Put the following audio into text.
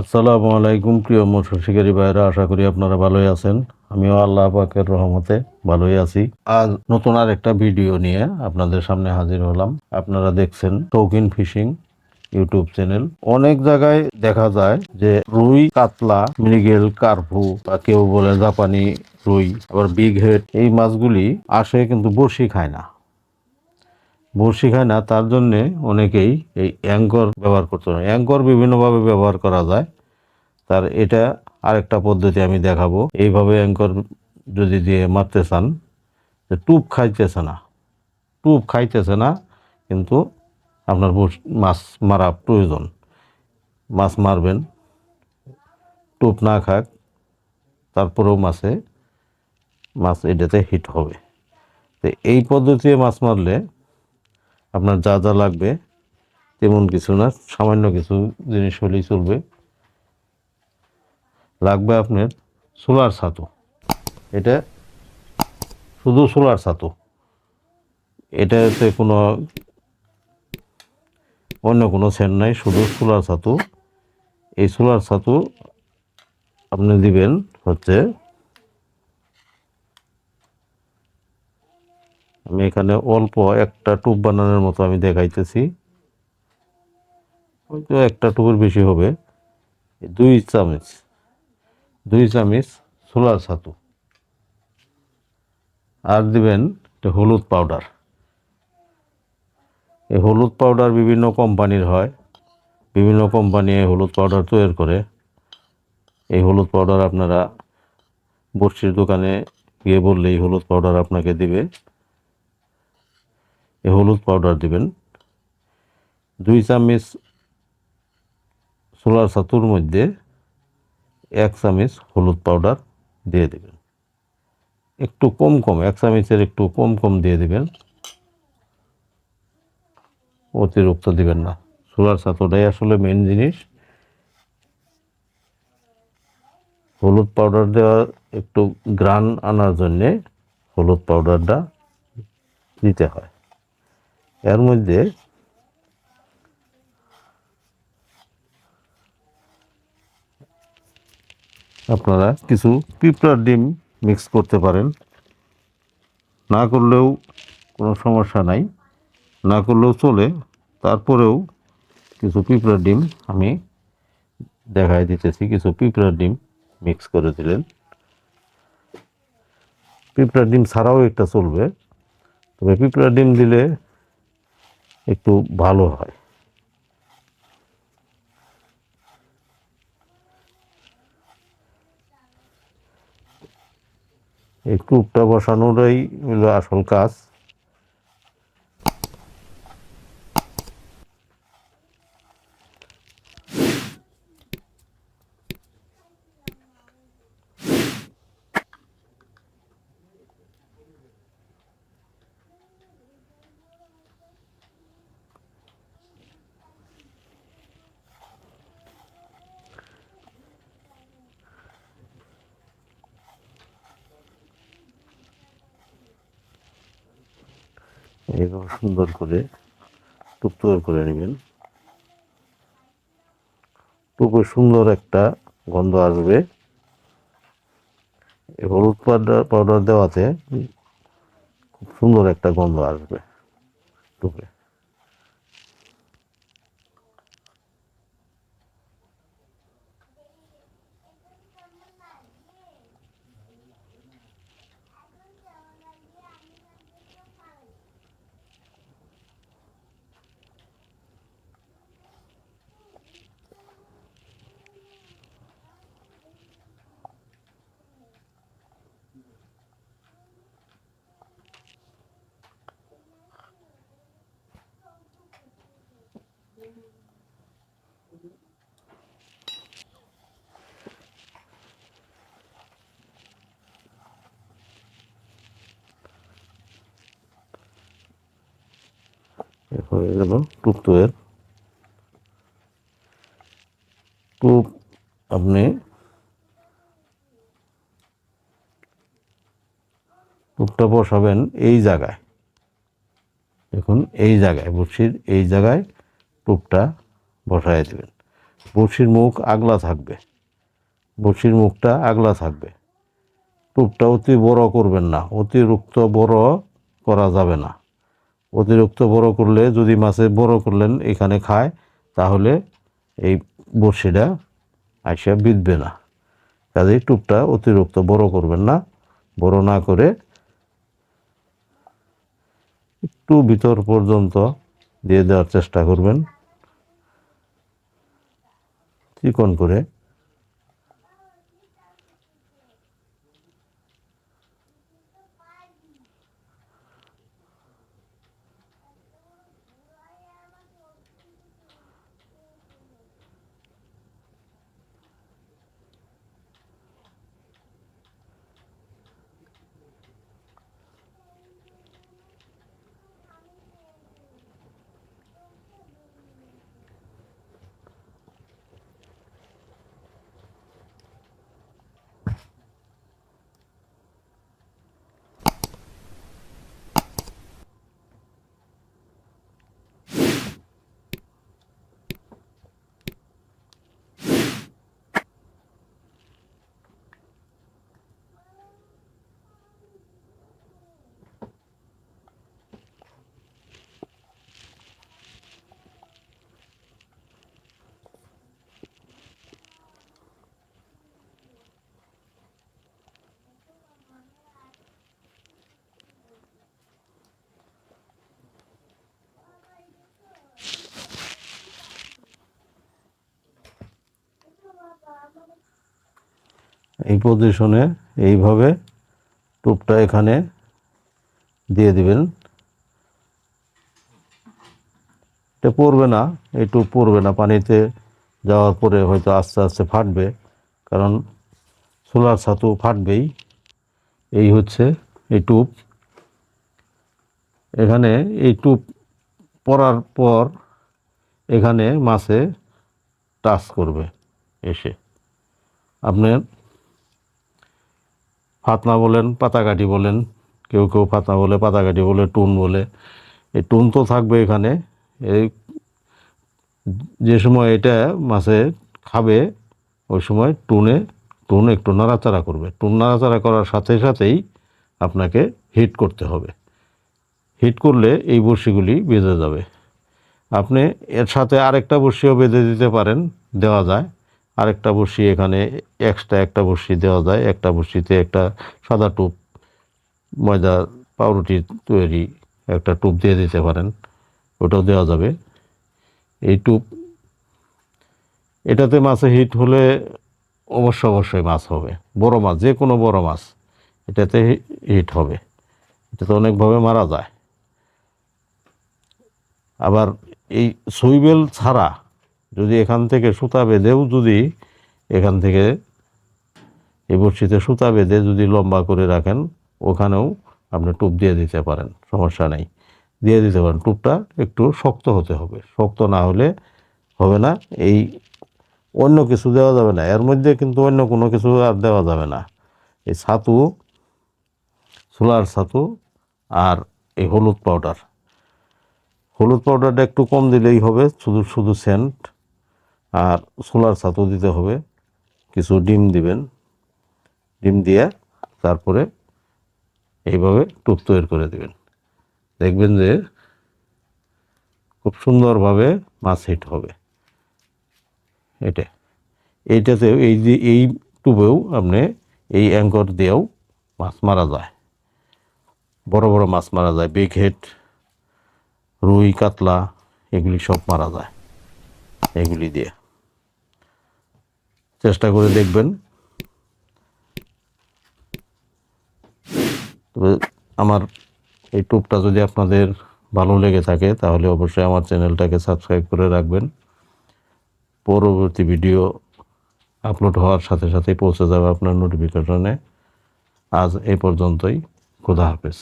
আসসালামু আলাইকুম, প্রিয় মৎস্য শিকারী ভাইরা আশা করি আপনারা ভালোই আছেন। আমিও আল্লাহ পাকের রহমতে ভালোই আছি। আজ নতুন আর একটা ভিডিও নিয়ে আপনাদের সামনে হাজির হলাম। আপনারা দেখছেন শৌখিন ফিশিং ইউটিউব চ্যানেল। অনেক জায়গায় দেখা যায় যে রুই, কাতলা, মৃগেল, কার্পু বা কেউ বলে জাপানি রুই, আবার বিগ হেড, এই মাছগুলি আসে কিন্তু বড়শি খায় না। বড়শি খায় না, তার জন্যে অনেকেই এই অ্যাঙ্কর ব্যবহার করতে পারে অ্যাঙ্কর বিভিন্নভাবে ব্যবহার করা যায়। তার এটা আরেকটা পদ্ধতি আমি দেখাবো। এইভাবে অ্যাঙ্কর যদি দিয়ে মারতে চান, যে টুপ খাইতেছে না। টুপ খাইতেছে না, কিন্তু আপনার মাছ মারা প্রয়োজন। মাছ মারবেন, টুপ না খাক, তারপরেও মাছে, মাছ এটাতে হিট হবে। তো এই পদ্ধতিতে মাছ মারলে আপনার যা যা লাগবে, তেমন কিছু না, সামান্য কিছু জিনিস হলেই চলবে। লাগবে আপনার সোলার ছাতু। এটা শুধু সোলার ছাতু। এটাতে কোনো, অন্য কোনো সেন্ট নাই, শুধু সোলার ছাতু। এই সোলার ছাতু আপনি দিবেন হচ্ছে আমি এখানে অল্প একটা টুপ বানানোর মতো আমি দেখাইতেছি। হয়তো একটা টুপের বেশি হবে। দুই চামচ দুই চামচ সোলার ছাতু। আর দিবেন হলুদ পাউডার। এই হলুদ পাউডার বিভিন্ন কোম্পানির হয়। বিভিন্ন কোম্পানি এই হলুদ পাউডার তৈরি করে। এই হলুদ পাউডার আপনারা বড়শির দোকানে গিয়ে বললেই হলুদ পাউডার আপনাকে দিবে। এই হলুদ পাউডার দিবেন। দুই চামচ সোলার ছাতুর মধ্যে এক চামচ হলুদ পাউডার দিয়ে দেবেন। একটু কম কম, এক চামচের একটু কম কম দিয়ে দেবেন। অতিরিক্ত দিবেন না। সোলার ছাতুটাই আসলে মেন জিনিস। হলুদ পাউডার দেওয়া একটু গ্রান আনার জন্যে হলুদ পাউডারটা দিতে হয়। এর মধ্যে আপনারা কিছু পিঁপড়ার ডিম মিক্স করতে পারেন। না করলেও কোনো সমস্যা নাই। না করলেও চলে। তারপরেও কিছু পিঁপড়ার ডিম আমি দেখাই দিতেছি। কিছু পিঁপড়ার ডিম মিক্স করে দিলেন। পিঁপড়ার ডিম ছাড়াও একটা চলবে। তবে পিঁপড়ার ডিম দিলে একটু ভালো হয়। এই টুপটা বসানোটাই হলো আসল কাজ। এইভাবে সুন্দর করে তৈরি করে নেবেন। টুপে সুন্দর একটা গন্ধ আসবে। হলুদ পাউডার পাউডার দেওয়াতে খুব সুন্দর একটা গন্ধ আসবে। টুপে হয়ে গেল টুপ তৈর টুপ আপনি টুপটা বসাবেন এই জায়গায়। দেখুন, এই জায়গায়, বড়শির এই জায়গায় টুপটা বসায় দেবেন। বড়শির মুখ আগলা থাকবে। বড়শির মুখটা আগলা থাকবে। টুপটা অতি বড় করবেন না। অতিরিক্ত বড় করা যাবে না। অতিরিক্ত বড় করলে যদি মাছে বড় করলেন এখানে খায়, তাহলে এই বড়শিটা আইসা বিঁধবে না। কাজেই টুপটা অতিরিক্ত বড় করবেন না। বড় না করে একটু ভিতর পর্যন্ত দিয়ে দেওয়ার চেষ্টা করবেন। চিকন করে এই পজিশনে এইভাবে টুপটা এখানে দিয়ে দিবেন। এটা পড়বে না, এই টুপ পড়বে না, পানিতে যাওয়ার পরে হয়তো আস্তে আস্তে ফাটবে, কারণ সোলার ছাতু ফাটবেই। এই হচ্ছে এই টুপ। এখানে এই টুপ পরার পর এখানে মাছে টাচ করবে এসে। আপনার ফাতনা বলেন, পাতাকাঠি বলেন, কেউ কেউ ফাতনা বলে, পাতাকাঠি বলে, টুন বলে। এই টুন তো থাকবে এখানে। এই যে সময় এটা মাছে খাবে, ওই সময় টুনে, টুন একটু নাড়াচাড়া করবে। টুন নাড়াচাড়া করার সাথে সাথেই আপনাকে হিট করতে হবে। হিট করলে এই বড়শিগুলি বেঁধে যাবে। আপনি এর সাথে আরেকটা বড়শিও বেঁধে দিতে পারেন, দেওয়া যায়। আরেকটা বড়শি এখানে এক্সট্রা একটা বড়শি দেওয়া যায়। একটা বড়শিতে একটা সাদা টুপ, ময়দা, পাউরুটি তৈরি একটা টুপ দিয়ে দিতে পারেন, ওটাও দেওয়া যাবে। এই টুপ, এটাতে মাছে হিট হলে অবশ্য অবশ্যই মাছ হবে। বড় মাছ যে কোনো বড় মাছ, এটাতে হিট হবে। এটাতে অনেকভাবে মারা যায়। আবার এই সুইবেল ছাড়া যদি এখান থেকে সুতা বেঁধেও যদি এখান থেকে এই বড়শিতে সুতা বেঁধে যদি লম্বা করে রাখেন, ওখানেও আপনি টুপ দিয়ে দিতে পারেন, সমস্যা নেই। দিয়ে দিতে পারেন। টুপটা একটু শক্ত হতে হবে। শক্ত না হলে হবে না। এই অন্য কিছু দেওয়া যাবে না। এর মধ্যে কিন্তু অন্য কোনো কিছু আর দেওয়া যাবে না। এই ছাতু, সোলার ছাতু আর এই হলুদ পাউডার। হলুদ পাউডারটা একটু কম দিলেই হবে। শুধু শুধু সেন্ট আর সোলার ছাতু দিতে হবে। কিছু ডিম দিবেন। ডিম দিয়ে তারপরে এইভাবে টুপ তৈরি করে দিবেন। দেখবেন যে খুব সুন্দরভাবে মাছ হিট হবে। এটা। এইটাতেও এই যে এই টুবেও আপনি এই অ্যাঙ্কর দিয়েও মাছ মারা যায়। বড় বড় মাছ মারা যায়। বিগ হেড রুই, কাতলা, এগুলি সব মারা যায়। এগুলি দিয়ে। চেষ্টা করে দেখবেন। তবে আমার এই টুপটা যদি আপনাদের ভালো লেগে থাকে, তাহলে অবশ্যই আমার চ্যানেলটাকে সাবস্ক্রাইব করে রাখবেন। পরবর্তী ভিডিও আপলোড হওয়ার সাথে সাথেই পৌঁছে যাবে আপনার নোটিফিকেশনে আজ এই পর্যন্তই। খোদা হাফেজ।